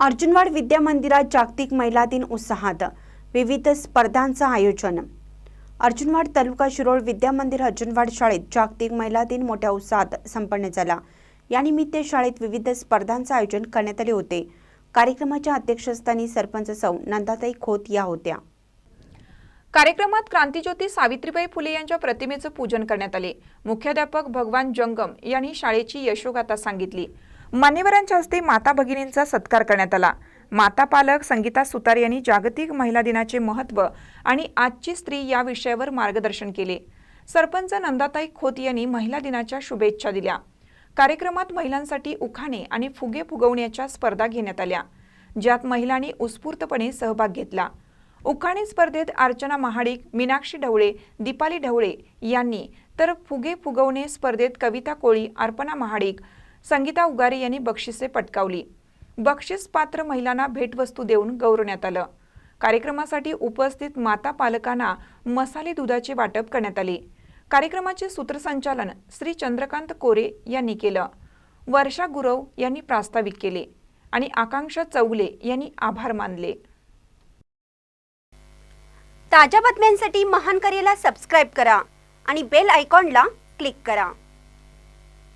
अर्जुनवाड विद्या मंदिरात जागतिक महिला दिन उत्साहात. विविध स्पर्धांचं आयोजन. अर्जुनवाड तालुका शिरोळ विद्या मंदिर अर्जुनवाड शाळेत जागतिक महिला दिन मोठ्या उत्साहात संपन्न झाला. यानिमित्त शाळेत विविध स्पर्धांचं आयोजन करण्यात आले होते. कार्यक्रमाच्या अध्यक्षस्थानी सरपंच सौ नंदाताई खोत या होत्या. कार्यक्रमात क्रांतीज्योती सावित्रीबाई फुले यांच्या प्रतिमेचं पूजन करण्यात आले. मुख्याध्यापक भगवान जंगम यांनी शाळेची यशोगाथा सांगितली. मान्यवरांच्या हस्ते माता भगिनींचा सत्कार करण्यात आला. माता पालक संगीता सुतार यांनी जागतिक महिला दिनाचे महत्त्व आणि आजची स्त्री या विषयावर मार्गदर्शन केले. सरपंच नंदाताई खोत यांनी महिला दिनाच्या शुभेच्छा दिल्या. कार्यक्रमात महिलांसाठी उखाणे आणि फुगे फुगवण्याच्या स्पर्धा घेण्यात आल्या. ज्यात महिलांनी उत्स्फूर्तपणे सहभाग घेतला. उखाणी स्पर्धेत अर्चना महाडिक मीनाक्षी ढवळे दीपाली ढवळे यांनी तर फुगे फुगवणे स्पर्धेत कविता कोळी अर्पणा महाडिक संगीता उगारे यांनी बक्षिसे पटकावली. बक्षीस पात्र महिलांना भेटवस्तू देऊन गौरवण्यात आलं. कार्यक्रमासाठी उपस्थित माता पालकांना मसाले दुधाचे वाटप करण्यात आले. कार्यक्रमाचे सूत्रसंचालन श्री चंद्रकांत कोरे यांनी केलं. वर्षा गुरव यांनी प्रास्ताविक केले आणि आकांक्षा चौले यांनी आभार मानले. ताज्या बातम्यांसाठी महान करेला सबस्क्राईब करा आणि बेल आयकॉनला क्लिक करा.